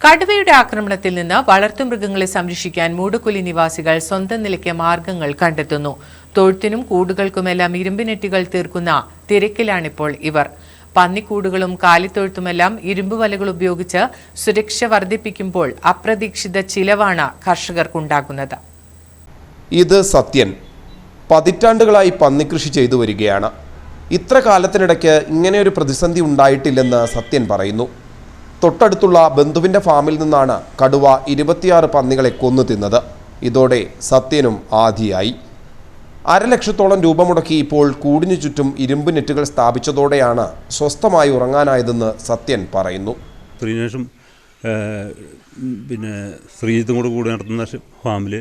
കടുവയുടെ ആക്രമണത്തിൽ നിന്ന് വളർത്തുമൃഗങ്ങളെ സംരക്ഷിക്കാൻ മൂടുകുലി നിവാസികൾ സ്വന്തം നിലയ്ക്ക് മാർഗങ്ങൾ കണ്ടെത്തുന്നു. തൊഴുത്തിനും കൂടുകൾക്കുമെല്ലാം ഇരുമ്പിനെട്ടികൾ തീർക്കുന്ന തിരക്കിലാണിപ്പോൾ ഇവർ. പന്നിക്കൂടുകളും കാലിത്തൊഴുത്തുമെല്ലാം ഇരുമ്പ് വലകൾ ഉപയോഗിച്ച് സുരക്ഷ വർദ്ധിപ്പിക്കുമ്പോൾ അപ്രതീക്ഷിത ചിലവാണ് കർഷകർക്കുണ്ടാകുന്നത്. ഇത് സത്യൻ. പതിറ്റാണ്ടുകളായി പന്നിക്കൃഷി ചെയ്തു വരികയാണ്. ഇത്ര കാലത്തിനിടയ്ക്ക് ഇങ്ങനെയൊരു പ്രതിസന്ധി ഉണ്ടായിട്ടില്ലെന്ന് സത്യൻ പറയുന്നു. തൊട്ടടുത്തുള്ള ബന്ധുവിന്റെ ഫാമിൽ നിന്നാണ് കടുവ ഇരുപത്തിയാറ് പന്നികളെ കൊന്നു തിന്നത്. ഇതോടെ സത്യനും ആദിയായി അരലക്ഷത്തോളം രൂപ മുടക്കി ഇപ്പോൾ കൂടിനു ചുറ്റും ഇരുമ്പ് നെറ്റുകൾ സ്ഥാപിച്ചതോടെയാണ് സ്വസ്ഥമായി ഉറങ്ങാനായതെന്ന് സത്യൻ പറയുന്നു. ശ്രീനേഷും പിന്നെ ശ്രീജിത്തും കൂടെ കൂടി നടത്തുന്ന ഫാമിൽ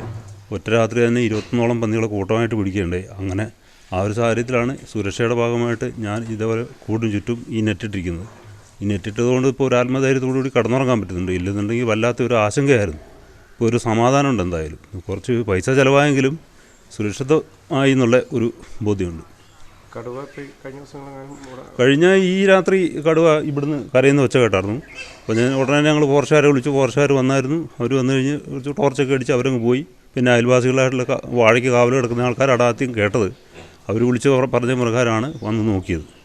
ഒറ്റ രാത്രി തന്നെ ഇരുപത്തൊന്നോളം പന്നികളെ കൂട്ടമായിട്ട് പിടിക്കുകയുണ്ടായി അങ്ങനെ ആ ഒരു സാഹചര്യത്തിലാണ് സുരക്ഷയുടെ ഭാഗമായിട്ട് ഞാൻ ഇതേപോലെ കൂടിനു ചുറ്റും ഈ നെറ്റിട്ടിരിക്കുന്നത്. ഈ നെറ്റിട്ടത് കൊണ്ട് ഇപ്പോൾ ഒരു ആത്മധൈര്യത്തോടു കൂടി കടന്നുറങ്ങാൻ പറ്റുന്നുണ്ട്. ഇല്ലെന്നുണ്ടെങ്കിൽ വല്ലാത്ത ഒരു ആശങ്കയായിരുന്നു. ഇപ്പോൾ ഒരു സമാധാനമുണ്ട് എന്തായാലും. കുറച്ച് പൈസ ചിലവായെങ്കിലും സുരക്ഷിതമായി എന്നുള്ള ഒരു ബോധ്യമുണ്ട്. കടുവ കഴിഞ്ഞ ഈ രാത്രി കടുവ ഇവിടുന്ന് കരയുന്ന വെച്ച കേട്ടായിരുന്നു അപ്പോൾ ഞാൻ ഉടനെ ഞങ്ങൾ ഫോറസ്റ്റുകാരെ വിളിച്ചു. ഫോറസ്റ്റുകാർ വന്നായിരുന്നു. അവർ വന്നു കഴിഞ്ഞ് കുറച്ച് ടോർച്ചൊക്കെ അടിച്ച് അവരങ്ങ് പോയി. പിന്നെ അയൽവാസികളായിട്ടുള്ള വാഴയ്ക്ക് കാവൽ കിടക്കുന്ന ആൾക്കാരാണ് ആദ്യം കേട്ടത്. അവർ വിളിച്ച് പറ- പറഞ്ഞ പ്രകാരമാണ് വന്ന് നോക്കിയത്.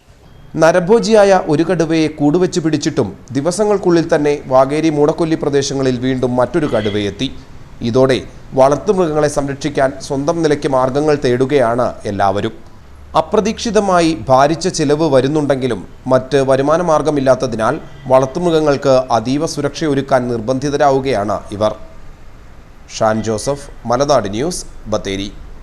നരഭോജിയായ ഒരു കടുവയെ കൂടുവെച്ച് പിടിച്ചിട്ടും ദിവസങ്ങൾക്കുള്ളിൽ തന്നെ വാഗേരി മൂടക്കൊല്ലി പ്രദേശങ്ങളിൽ വീണ്ടും മറ്റൊരു കടുവയെത്തി ഇതോടെ വളർത്തുമൃഗങ്ങളെ സംരക്ഷിക്കാൻ സ്വന്തം നിലയ്ക്ക് മാർഗങ്ങൾ തേടുകയാണ് എല്ലാവരും. അപ്രതീക്ഷിതമായി ഭാരിച്ച ചിലവ് വരുന്നുണ്ടെങ്കിലും മറ്റ് വരുമാന മാർഗമില്ലാത്തതിനാൽ വളർത്തുമൃഗങ്ങൾക്ക് അതീവ സുരക്ഷയൊരുക്കാൻ നിർബന്ധിതരാവുകയാണ് ഇവർ. Shan Joseph Malanad news Bathery.